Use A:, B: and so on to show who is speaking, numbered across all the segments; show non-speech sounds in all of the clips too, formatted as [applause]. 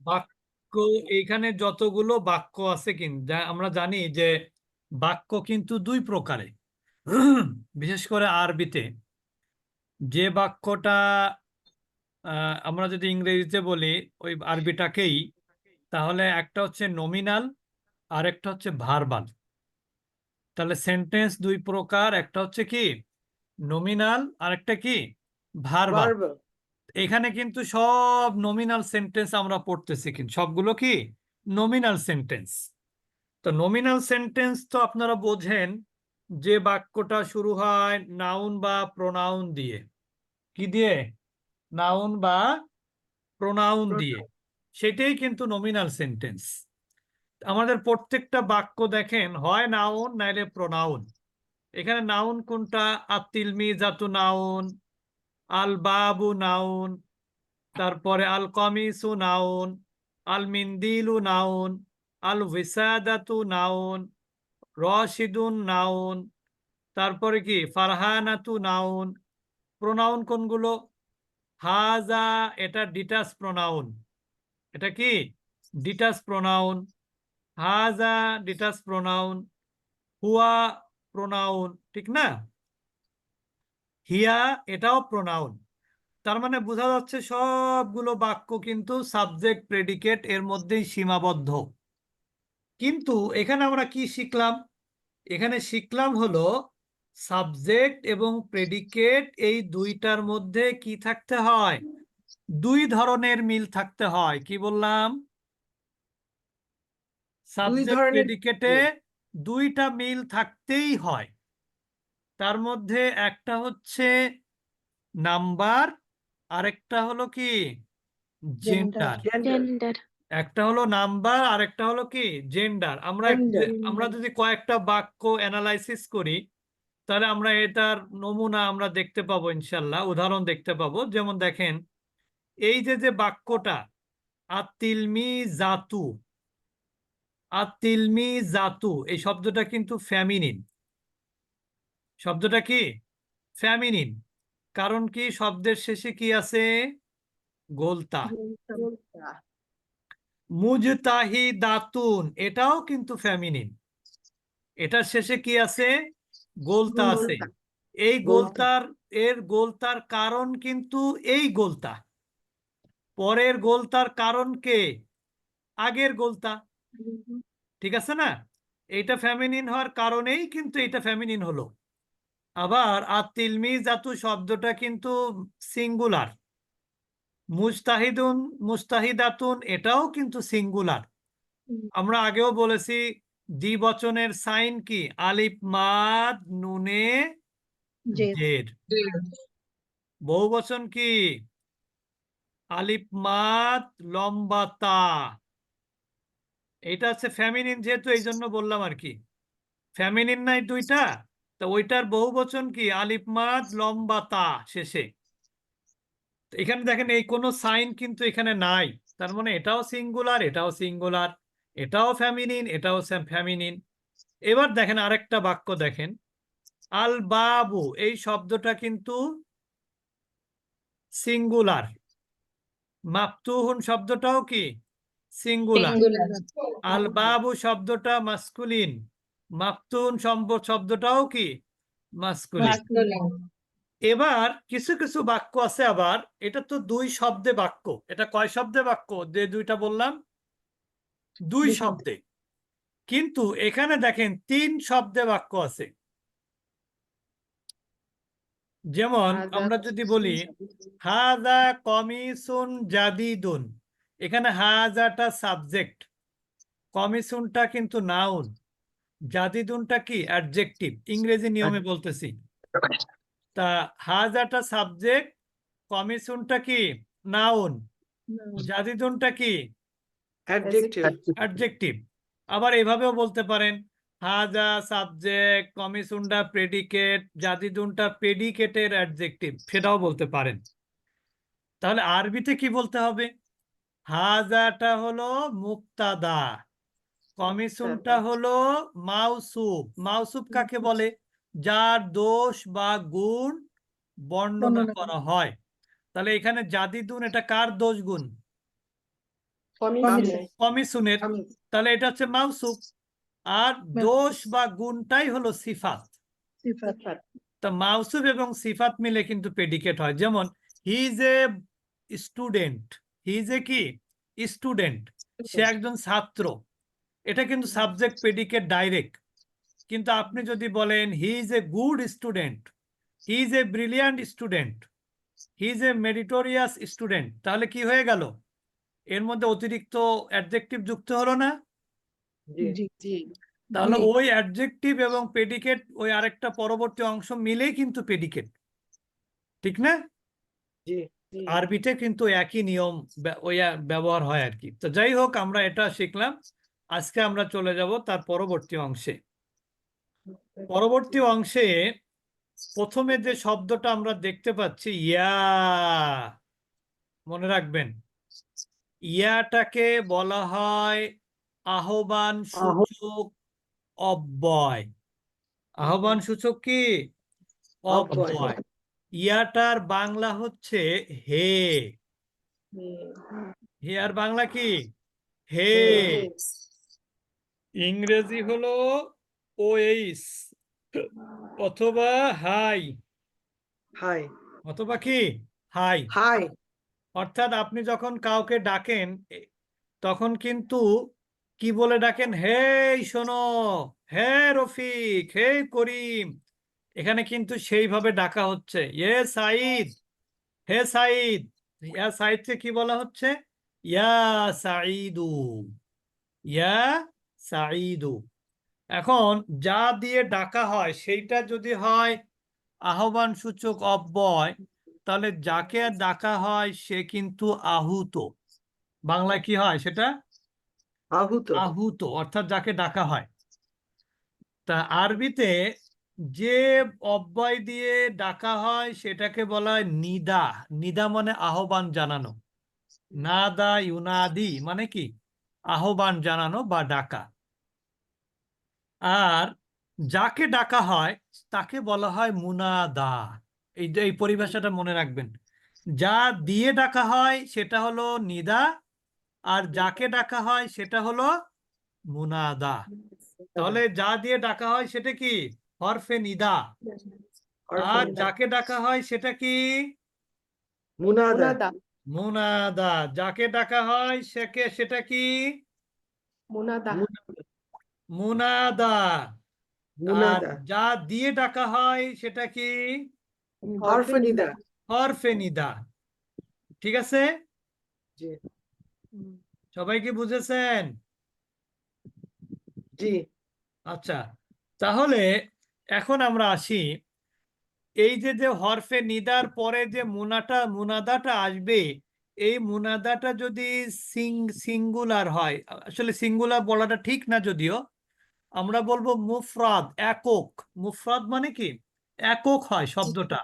A: বাক্য এখানে যতগুলো বাক্য আছে কিন্তু আমরা জানি যে বাক্য কিন্তু দুই প্রকারে। বিশেষ করে আরবিতে যে বাক্যটা আমরা যদি ইংরেজিতে বলি, ওই আরবিটাকেই, তাহলে একটা হচ্ছে নমিনাল আর একটা হচ্ছে ভার্বাল তাহলে সেন্টেন্স দুই প্রকার, একটা হচ্ছে কি? নমিনাল আর একটা কি ভার্বাল. এখানে কিন্তু সব নমিনাল সেন্টেন্স আমরা পড়তেছি কিন্তু। সবগুলো কি? নমিনাল সেন্টেন্স তো নমিনাল সেন্টেন্স তো আপনারা বোঝেন যে বাক্যটা শুরু হয় নাউন বা প্রোনাউন দিয়ে। কি দিয়ে? নাউন বা প্রোনাউন দিয়ে। সেটাই কিন্তু নমিনাল সেন্টেন্স আমাদের প্রত্যেকটা বাক্য দেখেন হয় নাউন নাইলে প্রোনাউন এখানে নাউন কোনটা? আতিলমি জাতু নাউন আল বাবু নাউন, তারপরে আল কমিসু নাউন, আল মিন্দিলু নাউন, আল ভিসাদাতু নাউন, রশিদুন নাউন, তারপরে কি? ফারহানাতু নাউন। প্রোনাউন কোনগুলো? হাজা, এটা ডিটাস প্রোনাউন। এটা কি? ডিটাস প্রোনাউন। হাজা, ডিটাস প্রোনাউন। হুয়া প্রোনাউন। ঠিক না? হিয়া এটাও প্রোনাউন তার মানে বোঝা যাচ্ছে সবগুলো বাক্য কিন্তু সাবজেক্ট প্রেডিকেট এর মধ্যেই সীমাবদ্ধ। কিন্তু এখানে আমরা কি শিখলাম? এখানে শিখলাম হলো সাবজেক্ট এবং প্রেডিকেট এই দুইটার মধ্যে কি থাকতে হয়? দুই ধরনের মিল থাকতে হয়। কি বললাম? সাবজেক্ট প্রেডিকেটে দুইটা মিল থাকতেই হয়। তার মধ্যে একটা হচ্ছে নাম্বার আরেকটা হলো কি? জেন্ডার
B: জেন্ডার
A: একটা হলো নাম্বার আর একটা হলো কি? জেন্ডার আমরা আমরা যদি কয়েকটা বাক্য অ্যানালাইসিস করি তাহলে আমরা এটার নমুনা আমরা দেখতে পাবো ইনশাল্লাহ উদাহরণ দেখতে পাবো। যেমন দেখেন এই যে যে বাক্যটা আতিলমি জাতু আতিলমি জাতু এই শব্দটা কিন্তু ফ্যামিনিন শব্দটা কি? ফ্যামিনিন। কারণ কি? শব্দের শেষে কি আছে? গোলতা। মুজতাহি দাতুন। এটাও কিন্তু ফ্যামিনিন। এটার শেষে কি আছে? গোলতা আছে। এই গোলতার এর গোলতার কারণ কিন্তু এই গোলতা। পরের গোলতার কারণ কে? আগের গোলতা। ঠিক আছে না? এইটা ফ্যামিনিন হওয়ার কারণেই কিন্তু এটা ফ্যামিনিন হলো। আবার আতিলমি জাতু শব্দটা কিন্তু সিঙ্গুলার মুস্তাহিদুন মুস্তাহিদাতুন এটাও কিন্তু সিঙ্গুলার আমরা আগেও বলেছি দ্বিবচনের সাইন কি? আলিফ মাদ নুনে জের বহুবচন কি? আলিফ মাদ লম্বা তা। এটা হচ্ছে ফ্যামিনিন যেহেতু এই জন্য বললাম আর কি। ফ্যামিনিন নাই দুইটা। তো ওইটার বহুবচন কি? আলিফ মাদ লম্বা তা শেষে। তো এখানে দেখেন এই কোনো সাইন কিন্তু এখানে নাই। তার মানে এটাও সিঙ্গুলার এটাও সিঙ্গুলার এটাও ফ্যামিনিন এটাও ফ্যামিনিন। এবার দেখেন আরেকটা বাক্য দেখেন। আল বাবু এই শব্দটা কিন্তু সিঙ্গুলার। মাপতুহুন শব্দটাও কি? সিঙ্গুলার। আল বাবু শব্দটা মাস্কুলিন। মাপতুন সম্ব- শব্দটাও কি? মাস্কুলিন। এবার কিছু কিছু বাক্য আছে আবার এটা তো দুই শব্দে বাক্য। এটা কয় শব্দে বাক্য? যে দুইটা বললাম? দুই
C: শব্দে।
A: শব্দে। কিন্তু এখানে দেখেন তিন শব্দে বাক্য আছে। যেমন আমরা যদি বলি হাজা কমিসুন জাদিদুন। এখানে হাজাটা সাবজেক্ট। কমিসুনটা কিন্তু নাউন। জাদিদুনটা কি? অ্যাডজেক্টিভ ইংরেজি নিয়মে বলতেছি। তা হাজাটা সাবজেক্ট কমিসুনটা কি? নাউন জাদিদুনটা কি?
C: Adjective.
A: অ্যাডজেক্টিভ আবার এভাবেও বলতে পারেন। হাজা সাবজেক্ট কমিসুনটা প্রেডিকেট জাদিদুনটা প্রেডিকেটের অ্যাডজেক্টিভ সেটাও বলতে পারেন। তাহলে আরবিতে কি বলতে হবে? হাজাটা হলো মুক্তাদা। কমিসুনটা হলো মাউসুব মাউসুব কাকে বলে? যার দোষ বা গুণ বর্ণনা করা হয়। তাহলে এখানে জাদিদুন এটা কার দোষ গুণ. কমিসুনের তাহলে এটা হচ্ছে মাউসুফ আর দোষ বা গুণটাই হলো সিফাত। তা মাউসুফ এবং সিফাত মিলে কিন্তু পেডিকেট হয়। যেমন he is a student he is a কি? স্টুডেন্ট সে একজন ছাত্র। এটা কিন্তু সাবজেক্ট প্রেডিকেট ডাইরেক্ট কিন্তু আপনি যদি বলেন he is a good student he is a brilliant student he is a meritorious student তাহলে কি হয়ে গেল? এর মধ্যে অতিরিক্ত অ্যাডজেক্টিভ যুক্ত হলো না?
C: জি। জি
A: তাহলে ওই অ্যাডজেক্টিভ এবং প্রেডিকেট ওই আরেকটা পরবর্তী অংশ মিলেই কিন্তু প্রেডিকেট ঠিক না? আরবিতে কিন্তু একই নিয়ম ওই ব্যবহার হয় আর কি। তো যাই হোক আমরা এটা শিখলাম। আজকে আমরা চলে যাব তার পরবর্তী অংশে। পরবর্তী অংশে প্রথমে যে শব্দটা আমরা দেখতে পাচ্ছি ইয়া মনে রাখবেন। ইয়াটাকে বলা হয় আহ্বান সূচক অব্যয়। আহ্বান সূচক কি?
C: অব্যয়।
A: ইয়াটার বাংলা হচ্ছে হে। হে। আর বাংলা কি? হে। ইংরেজি হলো ওএইস অথবা হাই।
C: হাই।
A: অথবা কি? হাই।
C: হাই।
A: অর্থাৎ আপনি যখন কাউকে ডাকেন তখন কিন্তু কি বলে ডাকেন? হে শোনো। হে রফিক। হে করিম। এখানে কিন্তু সেইভাবে ডাকা হচ্ছে। এ সাইদ হে সাইদ ইয়া সাইদকে কি বলা হচ্ছে? ইয়া সাইদু ইয়া সাইদু এখন যা দিয়ে ডাকা হয় সেইটা যদি হয় আহ্বান সূচক অব্যয় তাহলে যাকে ডাকা হয় সে কিন্তু আহুত। বাংলায় কি হয় সেটা?
C: আহুত।
A: আহুত অর্থাৎ যাকে ডাকা হয়। তা আরবিতে যে অব্যয় দিয়ে ডাকা হয় সেটাকে বলা হয় নিদা। নিদা মানে আহ্বান জানানো। নাদা ইউনাদি মানে কি? আহ্বান জানানো বা ডাকা। আর যাকে ডাকা হয় তাকে বলা হয় মুনাদা। এই যে এই পরিভাষাটা মনে রাখবেন। যা দিয়ে ডাকা হয় সেটা হলো নিদা। আর যাকে ডাকা হয় সেটা হলো মুনাদা। তাহলে যা দিয়ে ডাকা হয় সেটা কি? হরফে নিদা। আর যাকে ডাকা হয় সেটা কি?
C: মুনাদা।
A: মুনাদা যাকে ডাকা হয় সেকে সেটা কি?
B: মুনাদা।
A: মুনাদা।
C: মুনাদা।
A: যা দিয়ে ডাকা হয় সেটা কি? ঠিক আছে? সবাই কি বুঝেছেন?
C: জি।
A: আচ্ছা তাহলে এখন আমরা আসি এই যে যে হরফে নিদার পরে যে মুনাটা মুনাদাটা আসবে এই মুনাদাটা যদি সিং সিঙ্গুলার হয় আসলে সিঙ্গুলার বলাটা ঠিক না যদিও আমরা বলব মুফরাদ একক। মুফরাদ মানে কি? একক হয় শব্দটা।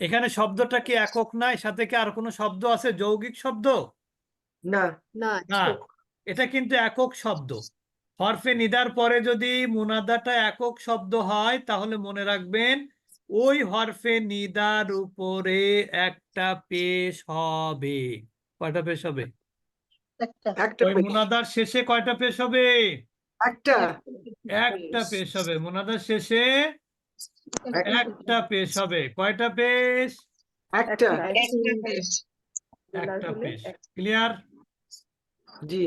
A: এখানে শব্দটা কি একক নয় সাথে কি আর কোনো শব্দ আছে? যৌগিক শব্দ?
C: না।
B: না
A: না। এটা কিন্তু একক শব্দ। হরফে নিদার পরে যদি মুনাদাটা একক শব্দ হয় তাহলে মনে রাখবেন ওই হরফে নিদার উপরে একটা পেশ হবে। কয়টা পেশ হবে? ওই
C: পেশ।
A: শেষে কয়টা পেশ হবে?
C: একটা।
A: একটা পেশ হবে। মোনাদার শেষে
C: একটা।
A: একটা পেশ হবে। কয়টা পেশ?
C: একটা।
A: একটা পেশ। ক্লিয়ার?
C: জি।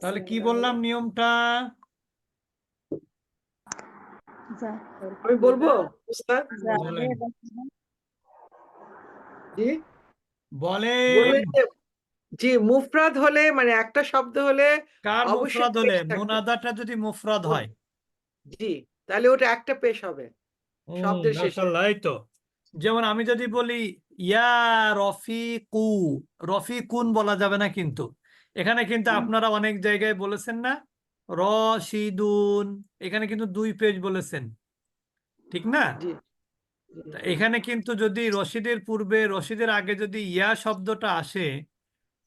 A: তাহলে কি বললাম নিয়মটা?
C: আমি বলব? উস্তাদ জি? যে- জি মুফরাদ হলে মানে একটা শব্দ হলে
A: কার মুফরাদ হলে?
C: পেশ
A: মুনাদাটা যদি মুফরাদ হয়।
C: জি তাহলে ওটা একটা পেশ হবে। শব্দের শেষে।
A: এই তো। যেমন আমি যদি বলি ইয়া রফিকু রফিকুন বলা যাবে না কিন্তু। এখানে কিন্তু আপনারা অনেক জায়গায় বলেছেন না? রশিদুন। এখানে কিন্তু দুই পেজ বলেছেন। ঠিক না? এখানে কিন্তু যদি রশিদের পূর্বে রশিদের আগে যদি ইয়া শব্দটা আসে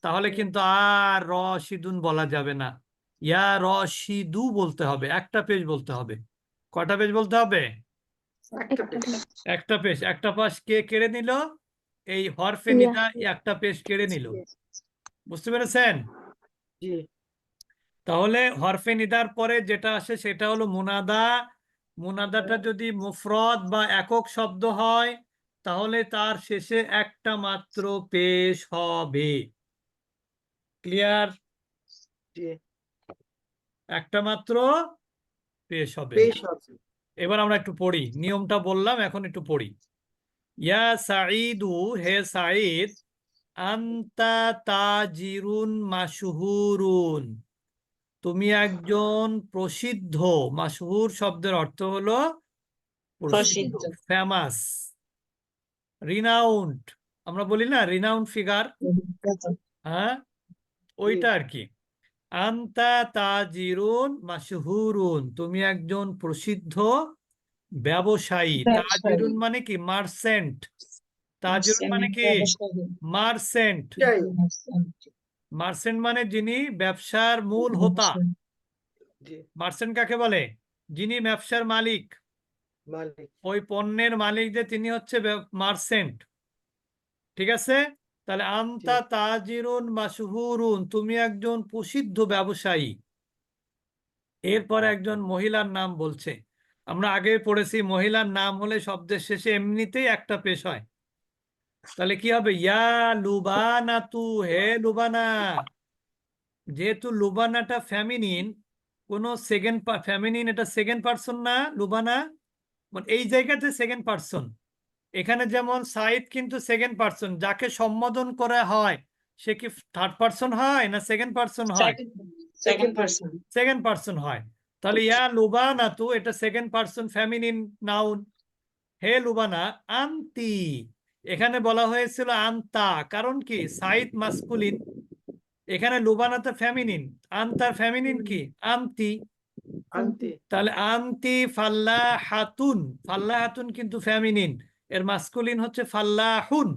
A: তাহলে কিন্তু আর রশিদুন বলা যাবে না। ইয়া রশিদু বলতে হবে একটা পেজ বলতে হবে। কটা পেজ বলতে হবে?
C: একটা
A: পেজ একটা পাশ কে কেড়ে নিল? এই হরফে। নিদা একটা পেজ কেড়ে নিল। বুঝতে পেরেছেন?
C: জি।
A: তাহলে হরফে নিদার পরে যেটা আসে সেটা হলো মুনাদা। মুনাদাটা যদি মুফরদ বা একক শব্দ হয় তাহলে তার শেষে একটা মাত্র পেশ হবে। ক্লিয়ার? একটা মাত্র পেশ হবে। এবার আমরা একটু পড়ি। নিয়মটা বললাম এখন একটু পড়ি। ইয়া সাঈদু হে সাঈদ আন্তা তাজিরুন মাশহুরুন। তুমি একজন প্রসিদ্ধ মাশহুর শব্দের অর্থ হলো প্রসিদ্ধ। ফেমাস রিনাউন্ড আমরা বলি না রিনাউন্ড ফিগার হ্যাঁ? ওইটা আর কি আন্তা তাজিরুন মাশহুরুন। তুমি একজন প্রসিদ্ধ ব্যবসায়ী। তাজিরুন মানে কি? মার্সেন্ট। তাজিরুন মানে কি? মার্সেন্ট। মার্সেন্ট মানে যিনি ব্যবসার মূল হোতা। মার্সেন্ট কাকে বলে? যিনি ব্যবসার মালিক।
C: মালিক।
A: ওই পণ্যের মালিক যে তিনি হচ্ছে মার্সেন্ট। ঠিক আছে? তাহলে আন্তা তাজিরুন মাশহুরুন তুমি একজন প্রসিদ্ধ ব্যবসায়ী। এরপর একজন মহিলার নাম বলছে। আমরা আগে পড়েছি মহিলার নাম হলে শব্দের শেষে এমনিতেই একটা পেশ হয়। তাহলে কি হবে? ইয়া লুবানা তু হে লুবানা। যেহেতু লুবানাটা ফ্যামিনিন কোন সেকেন্ড ফ্যামিনিন এটা সেকেন্ড পার্সন না লুবানা। মানে এই জায়গাতে সেকেন্ড পার্সন। এখানে যেমন সাইদ কিন্তু সেকেন্ড পার্সন যাকে সম্বোধন করা হয় সে কি থার্ড পার্সন হয় না সেকেন্ড পার্সন হয়?
D: Second person.
A: সেকেন্ড পার্সন হয়। তাহলে ইয়া লুবানা তু এটা সেকেন্ড পার্সন ফ্যামিনিন নাউন। হে লুবানা আন্তি। এখানে বলা হয়েছিল আন্তা কারণ কি? সাইদ মাসকুলিন। এখানে লুবানাতে ফ্যামিনিন। আন্তার ফ্যামিনিন কি? আন্তি। তাহলে আন্তি ফাল্লা হাতুন ফাল্লা হাতুন কিন্তু ফ্যামিনিন। এর মাস্কুলিন হচ্ছে ফাল্লাহুন।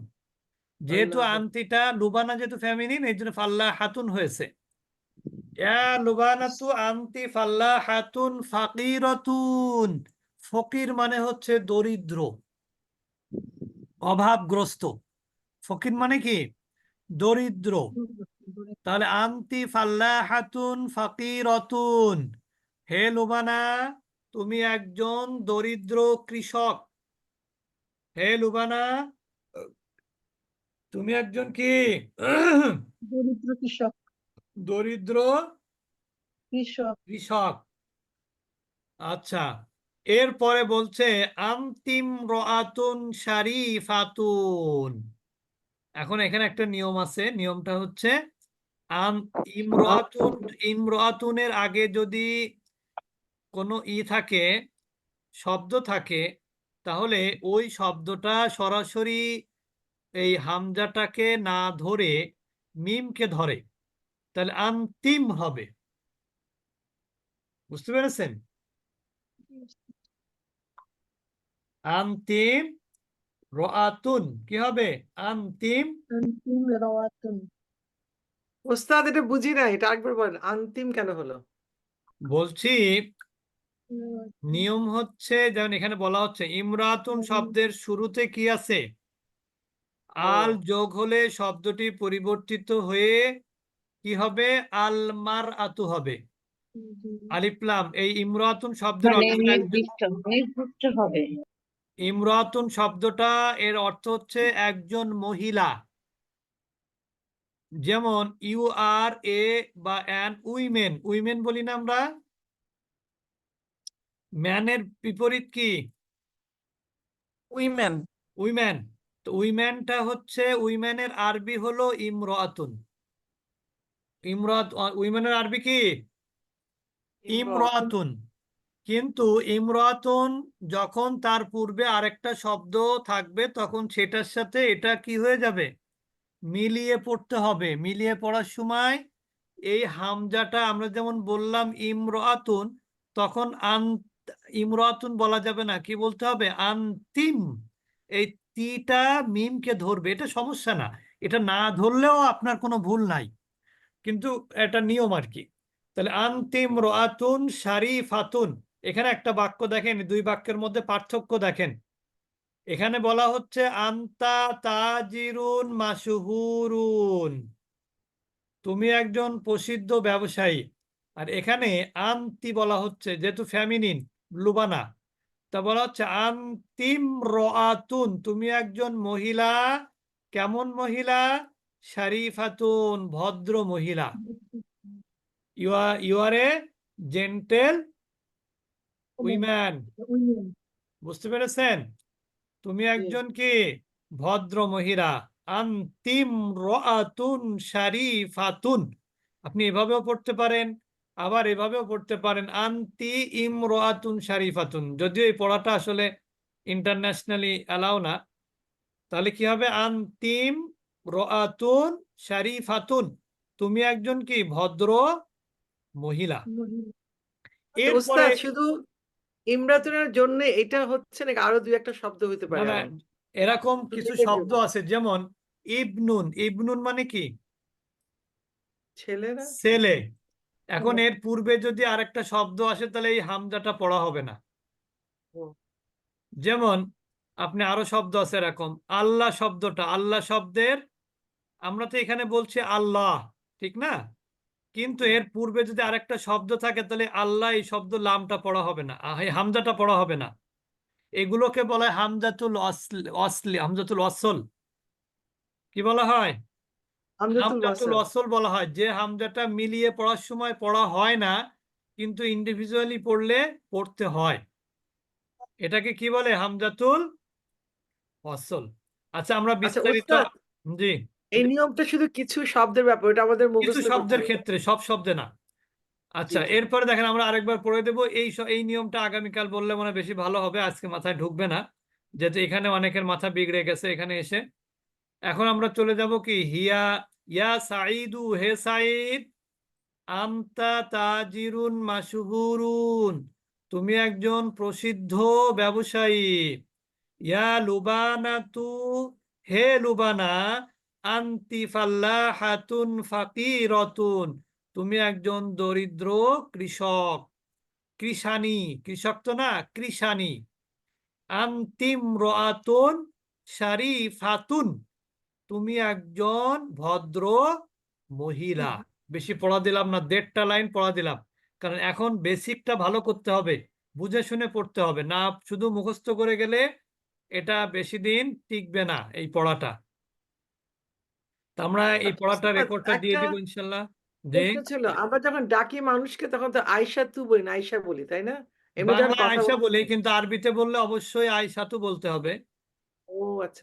A: যেহেতু
C: ফাল্লাহুন।
A: আন্তিটা লুবানা যেহেতু ফ্যামিনিন এই জন্য ফাল্লা হাতুন হয়েছে লুবানাতু আন্তি ফাল্লা হাতুন ফাকিরাতুন। ফকির মানে হচ্ছে দরিদ্র। অভাবগ্রস্ত। ফকির মানে কি? দরিদ্র। তাহলে আন্তি ফাল্লাহাতুন ফাকিরাতুন। হে লুবানা তুমি একজন দরিদ্র কৃষক। হে লুবানা তুমি একজন কি?
B: দরিদ্র কৃষক।
A: দরিদ্র
B: কৃষক।
A: কৃষক। আচ্ছা। এরপরে বলছে, আন্তিম রাতুন শারিফাতুন। এখন এখানে একটা নিয়ম আছে, নিয়মটা হচ্ছে ইমরাতুন ইমরাতুনের আগে যদি কোনো ই থাকে, শব্দ থাকে, তাহলে ওই শব্দটা সরাসরি এই হামজাটাকে না ধরে মিমকে ধরে। তাহলে আন্তিম হবে। বুঝতে পেরেছেন? আন্তিম রাতুন কি হবে? আন্তিম
B: অন্তিম রাওয়াতুন
C: ওস্তাদ এটা বুঝি না এটা একবার বলেন। আন্তিম কেন হলো?
A: বলছি নিয়ম হচ্ছে যেমন এখানে বলা হচ্ছে ইমরাতুন শব্দের শুরুতে কি আছে? আল যোগ হলে শব্দটি পরিবর্তিত হয়ে কি হবে? আল মার আতু হবে আলিফলাম এই ইমরাতুন শব্দের
D: মানে
A: অর্থ
D: হবে।
A: ইমরাতুন শব্দটা এর অর্থ হচ্ছে একজন মহিলা। যেমন ইউ আর এ বা অ্যান উইমেন উইমেন বলি না আমরা? ম্যানের বিপরীত কি?
E: উইমেন।
A: উইমেন। তো উইমেনটা হচ্ছে উইমেনের আরবি হলো ইমরাতুন। ইমরাত উইমেনের আরবি কি? ইমরাতুন। কিন্তু ইমরাতুন যখন তার পূর্বে আরেকটা শব্দ থাকবে, তখন সেটার সাথে এটা কি হয়ে যাবে? মিলিয়ে পড়তে হবে। মিলিয়ে পড়ার সময় এই হামজাটা আমরা যেমন বললাম ইমরাতুন, তখন আন ইমরাতুন বলা যাবে না, কি বলতে হবে? আন্তিম। এই তিটা মিমকে ধরবে। এটা সমস্যা না। এটা না ধরলেও আপনার কোনো ভুল নাই। কিন্তু এটা নিয়ম আর কি। তাহলে আন্তিম রাতুন শারিফাতুন। এখানে একটা বাক্য দেখেন দুই বাক্যের মধ্যে পার্থক্য দেখেন। এখানে বলা হচ্ছে আন্তা তাজিরুন মাসহুরুন তুমি একজন প্রসিদ্ধ ব্যবসায়ী। আর এখানে আন্তি বলা হচ্ছে যেহেতু ফ্যামিনিন লুবানা তা বলা হচ্ছে আন্তিম রাতুন তুমি একজন মহিলা কেমন মহিলা? শারিফাতুন ভদ্র মহিলা। [laughs] You are you are a gentle woman বুঝতে পেরেছেন? তুমি একজন কি? ভদ্র মহিলা। আন্তিম রাতুন শারিফাতুন। আপনি এভাবেও পড়তে পারেন আবার এভাবেও পড়তে পারেন। আন্তি ইম রাতুন শারিফাতুন। যদিও এই পড়াটা আসলে ইন্টারন্যাশনালি অ্যালাউ না। তাহলে কি হবে? আন্তিম রাতুন শারিফাতুন। তুমি একজন কি? ভদ্র মহিলা।
B: মহিলা।
A: এরপরে
C: শুধু ইমরাতুনের জন্য এটা হচ্ছে নাকি আরও দুই একটা শব্দ হইতে পারে
A: না? এরকম কিছু শব্দ আছে যেমন ইবনুন ইবনুন মানে কি?
C: ছেলেরা?
A: ছেলে। এখন এর পূর্বে যদি আরেকটা শব্দ আসে তাহলে এই হামজাটা পড়া হবে না। যেমন আপনি আরও শব্দ আছে এরকম আল্লাহ শব্দটা আল্লাহ শব্দের আমরা তো এখানে বলছি আল্লাহ ঠিক না? কিন্তু এর পূর্বে যদি আরেকটা শব্দ থাকে তাহলে আল্লাহ এই শব্দ লামটা পড়া হবে না এই হামজাটা পড়া হবে না। এগুলোকে বলা হয় হামজাতুল অসলি হামজাতুল অসল। কি বলা হয়? হামজাতুল অসল। বলা হয়। যে হামজাটা মিলিয়ে পড়ার সময় পড়া হয় না কিন্তু ইন্ডিভিজুয়ালি পড়লে পড়তে হয়। এটাকে কি বলে? হামজাতুল অসল। আচ্ছা আমরা
C: আচ্ছা
A: বিস্তারিত জি।
C: এই নিয়মটা শুধু কিছু শব্দের ব্যাপার এটা আমাদের
A: কিছু শব্দের ক্ষেত্রে সব শব্দে না। আচ্ছা এরপরে দেখেন আমরা আরেকবার পড়ে দেব। এই এই নিয়মটা আগামীকাল বললে মনে বেশি ভালো হবে আজকে মাথায় ঢুকবে না। যেহেতু এখানে অনেকের মাথা বিগড়ে গেছে এখানে এসে। এখন আমরা চলে যাব কি? হিয়া ইয়া সাইদু হে সাইদ আন্তা তাজিরুন মাসহুরুন তুমি একজন প্রসিদ্ধ ব্যবসায়ী। ইয়া লুবানা তু হে লুবানা আন্তি ফাকিরাতুন, তুমি একজন দরিদ্র কৃষক কৃষানি কৃষক তো না কৃষানি আন্তিম রাতুন শারিফাতুন, তুমি একজন ভদ্র মহিলা। বেশি পড়া দিলাম না, দেড়টা লাইন পড়া দিলাম, কারণ এখন বেসিকটা ভালো করতে হবে, বুঝে শুনে পড়তে হবে, না শুধু মুখস্থ করে গেলে এটা বেশি দিন টিকবে না এই পড়াটা। আমরা এই
C: আচ্ছা,
A: পড়াটা রেকর্ডটা দিয়ে
C: একটা
A: দিব ইনশাল্লাহ।
C: ছিল আমরা যখন ডাকি মানুষকে তখন তো আয়সা তু বলি না আয়সা বলি তাই না? এমনি যখন
A: আয়সা বলি কিন্তু আরবিতে বললে অবশ্যই আয়সাতু বলতে হবে।
C: ও আচ্ছা।